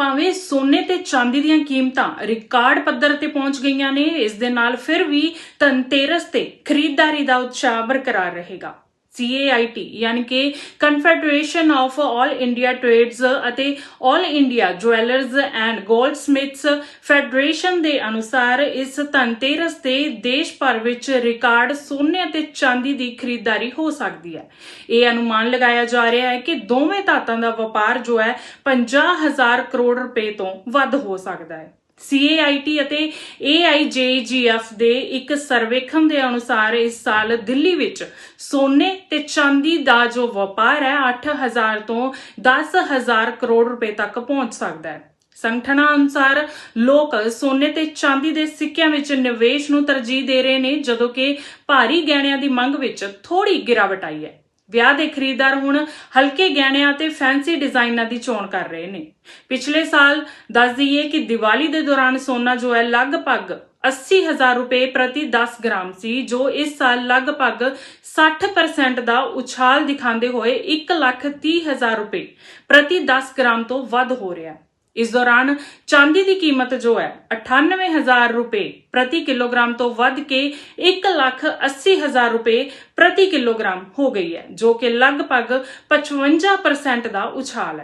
ਭਾਵੇਂ ਸੋਨੇ ਤੇ ਚਾਂਦੀ ਦੀਆਂ ਕੀਮਤਾਂ ਰਿਕਾਰਡ ਪੱਧਰ ਤੇ ਪਹੁੰਚ ਗਈਆਂ ਨੇ, ਇਸ ਦੇ ਨਾਲ ਫਿਰ ਵੀ ਧਨਤੇਰਸ ਤੇ ਖਰੀਦਦਾਰੀ ਦਾ ਉਤਸ਼ਾਹ ਬਰਕਰਾਰ ਰਹੇਗਾ। CAIT ਯਾਨੀ ਕਿ confederation of all India trades ਅਤੇ all India jewellers and goldsmiths federation ਦੇ ਅਨੁਸਾਰ ਇਸ ਧਨਤੇਰਸ ਤੇ ਦੇਸ਼ ਭਰ ਵਿੱਚ ਰਿਕਾਰਡ ਸੋਨੇ ਅਤੇ ਚਾਂਦੀ ਦੀ ਖਰੀਦਦਾਰੀ ਹੋ ਸਕਦੀ ਹੈ। ਇਹ ਅਨੁਮਾਨ ਲਗਾਇਆ ਜਾ ਰਿਹਾ ਹੈ ਕਿ ਦੋਵੇਂ ਧਾਤਾਂ ਦਾ ਵਪਾਰ ਜੋ ਹੈ 50000 ਕਰੋੜ ਰੁਪਏ ਤੋਂ ਵੱਧ ਹੋ ਸਕਦਾ ਹੈ। CAIT ਅਤੇ AIJGF ਦੇ ਇੱਕ ਸਰਵੇਖਣ ਦੇ ਅਨੁਸਾਰ ਇਸ ਸਾਲ ਦਿੱਲੀ ਵਿੱਚ ਸੋਨੇ ਤੇ ਚਾਂਦੀ ਦਾ ਜੋ ਵਪਾਰ ਹੈ 8000 ਤੋਂ 10000 ਕਰੋੜ ਰੁਪਏ ਤੱਕ ਪਹੁੰਚ ਸਕਦਾ ਹੈ। ਸੰਗਠਨਾਂ ਅਨੁਸਾਰ ਲੋਕ ਸੋਨੇ ਤੇ ਚਾਂਦੀ ਦੇ ਸਿੱਕਿਆਂ ਵਿੱਚ ਨਿਵੇਸ਼ ਨੂੰ ਤਰਜੀਹ ਦੇ ਰਹੇ ਨੇ, ਜਦੋਂ ਕਿ ਭਾਰੀ ਗਹਿਣਿਆਂ ਦੀ ਮੰਗ ਵਿੱਚ ਥੋੜੀ ਗਿਰਾਵਟ ਆਈ ਹੈ। ਵਿਆਹ ਦੇ ਖਰੀਦਦਾਰ ਹੁਣ ਹਲਕੇ ਗਹਿਣਿਆਂ ਤੇ ਫੈਂਸੀ ਡਿਜ਼ਾਈਨਾਂ ਦੀ ਚੋਣ ਕਰ ਰਹੇ ਨੇ। ਪਿਛਲੇ ਸਾਲ ਦੱਸ ਦਈਏ ਕਿ ਦੀਵਾਲੀ ਦੇ ਦੌਰਾਨ ਸੋਨਾ ਜੋ ਹੈ ਲਗਭਗ 80000 ਰੁਪਏ ਪ੍ਰਤੀ 10 ਗ੍ਰਾਮ ਸੀ, ਜੋ ਇਸ ਸਾਲ ਲਗਭਗ 60% ਦਾ ਉਛਾਲ ਦਿਖਾਉਂਦੇ ਹੋਏ 130000 ਰੁਪਏ ਪ੍ਰਤੀ 10 ਗ੍ਰਾਮ ਤੋਂ ਵੱਧ ਹੋ ਰਿਹਾ ਹੈ। ਇਸ ਦੌਰਾਨ ਚਾਂਦੀ ਦੀ ਕੀਮਤ ਜੋ ਹੈ 98000 ਰੁਪਏ ਪ੍ਰਤੀ ਕਿਲੋਗ੍ਰਾਮ ਤੋਂ ਵੱਧ ਕੇ 180000 ਰੁਪਏ ਪ੍ਰਤੀ ਕਿਲੋਗ੍ਰਾਮ ਹੋ ਗਈ ਹੈ, ਜੋ ਕਿ ਲਗਭਗ 55% ਦਾ ਉਛਾਲ ਹੈ।